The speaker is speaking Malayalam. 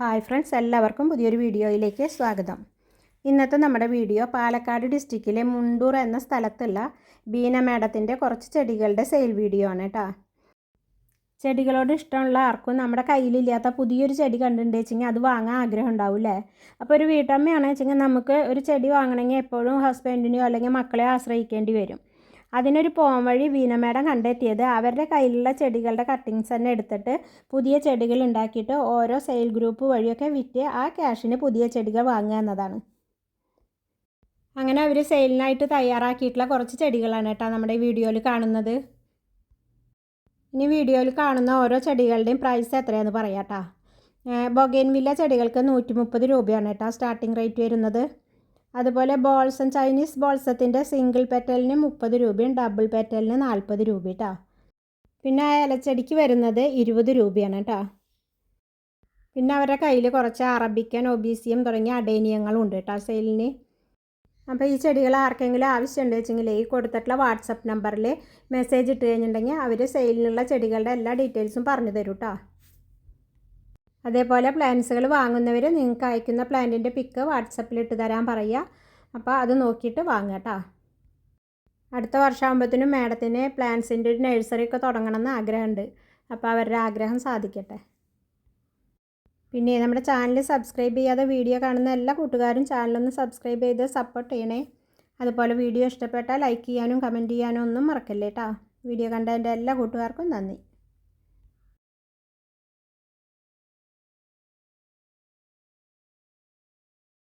ഹായ് ഫ്രണ്ട്സ് എല്ലാവർക്കും പുതിയൊരു വീഡിയോയിലേക്ക് സ്വാഗതം. ഇന്നത്തെ നമ്മുടെ വീഡിയോ പാലക്കാട് ഡിസ്ട്രിക്റ്റിലെ മുണ്ടൂർ എന്ന സ്ഥലത്തുള്ള ബീന കുറച്ച് ചെടികളുടെ സെയിൽ വീഡിയോ ആണ് കേട്ടോ ചെടികളോട് ഇഷ്ടമുള്ള ആർക്കും നമ്മുടെ കയ്യിലില്ലാത്ത പുതിയൊരു ചെടി കണ്ടിട്ടുണ്ടെങ്കിൽ അത് വാങ്ങാൻ ആഗ്രഹം ഉണ്ടാവില്ലേ അപ്പോൾ ഒരു വീട്ടമ്മയാണെന്ന് വെച്ചെങ്കിൽ നമുക്ക് ഒരു ചെടി വാങ്ങണമെങ്കിൽ എപ്പോഴും ഹസ്ബൻഡിനെയോ അല്ലെങ്കിൽ മക്കളെ ആശ്രയിക്കേണ്ടി വരും. അതിനൊരു പോം വഴി വീനമേടം കണ്ടെത്തിയത്. അവരുടെ കയ്യിലുള്ള ചെടികളുടെ കട്ടിങ്സ് തന്നെ എടുത്തിട്ട് പുതിയ ചെടികൾ ഉണ്ടാക്കിയിട്ട് ഓരോ സെയിൽ ഗ്രൂപ്പ് വഴിയൊക്കെ വിറ്റ് ആ ക്യാഷിന് പുതിയ ചെടികൾ വാങ്ങുക എന്നതാണ്. അങ്ങനെ അവർ സെയിലിനായിട്ട് തയ്യാറാക്കിയിട്ടുള്ള കുറച്ച് ചെടികളാണ് കേട്ടോ നമ്മുടെ വീഡിയോയിൽ കാണുന്നത്. ഇനി വീഡിയോയിൽ കാണുന്ന ഓരോ ചെടികളുടെയും പ്രൈസ് എത്രയാണെന്ന് പറയാം കേട്ടോ. ബൊഗേൻവില്ല ചെടികൾക്ക് നൂറ്റി മുപ്പത് രൂപയാണ് കേട്ടോ സ്റ്റാർട്ടിംഗ് റേറ്റ് വരുന്നത്. അതുപോലെ ബോൾസം ചൈനീസ് ബോൾസത്തിന്റെ സിംഗിൾ പെറ്റലിന് മുപ്പത് രൂപയും ഡബിൾ പെറ്റലിന് നാൽപ്പത് രൂപ കേട്ടോ പിന്നെ ആ ഇലച്ചെടിക്ക് വരുന്നത് ഇരുപത് രൂപയാണ് കേട്ടോ പിന്നെ അവരുടെ കയ്യിൽ കുറച്ച് അറബിക്കൻ ഒബീസിയം തുടങ്ങിയ അടേനിയങ്ങളും ഉണ്ട് കേട്ടോ സെയിലിന് അപ്പോൾ ഈ ചെടികൾ ആർക്കെങ്കിലും ആവശ്യമുണ്ട് വെച്ചെങ്കിൽ ഈ കൊടുത്തിട്ടുള്ള വാട്സപ്പ് നമ്പറിൽ മെസ്സേജ് ഇട്ട് കഴിഞ്ഞിട്ടുണ്ടെങ്കിൽ അവർ സെയിലിനുള്ള ചെടികളുടെ എല്ലാ ഡീറ്റെയിൽസും പറഞ്ഞു തരും കേട്ടോ അതേപോലെ പ്ലാന്റ്സുകൾ വാങ്ങുന്നവർ നിങ്ങൾക്ക് അയക്കുന്ന പ്ലാന്റിന്റെ പിക്ക് വാട്സപ്പിൽ ഇട്ട് തരാൻ പറയുക. അപ്പോൾ അത് നോക്കിയിട്ട് വാങ്ങുക കേട്ടോ അടുത്ത വർഷമാകുമ്പോഴത്തേനും മാഡത്തിന് പ്ലാന്റ്സിന്റെ ഒരു നഴ്സറി ഒക്കെ തുടങ്ങണമെന്ന് ആഗ്രഹമുണ്ട്. അപ്പോൾ അവരുടെ ആഗ്രഹം സാധിക്കട്ടെ. പിന്നെ നമ്മുടെ ചാനൽ സബ്സ്ക്രൈബ് ചെയ്യാതെ വീഡിയോ കാണുന്ന എല്ലാ കൂട്ടുകാരും ചാനലൊന്ന് സബ്സ്ക്രൈബ് ചെയ്ത് സപ്പോർട്ട് ചെയ്യണേ. അതുപോലെ വീഡിയോ ഇഷ്ടപ്പെട്ടാൽ ലൈക്ക് ചെയ്യാനും കമന്റ് ചെയ്യാനും ഒന്നും മറക്കല്ലേ കേട്ടോ വീഡിയോ കണ്ട എല്ലാ കൂട്ടുകാർക്കും നന്ദി.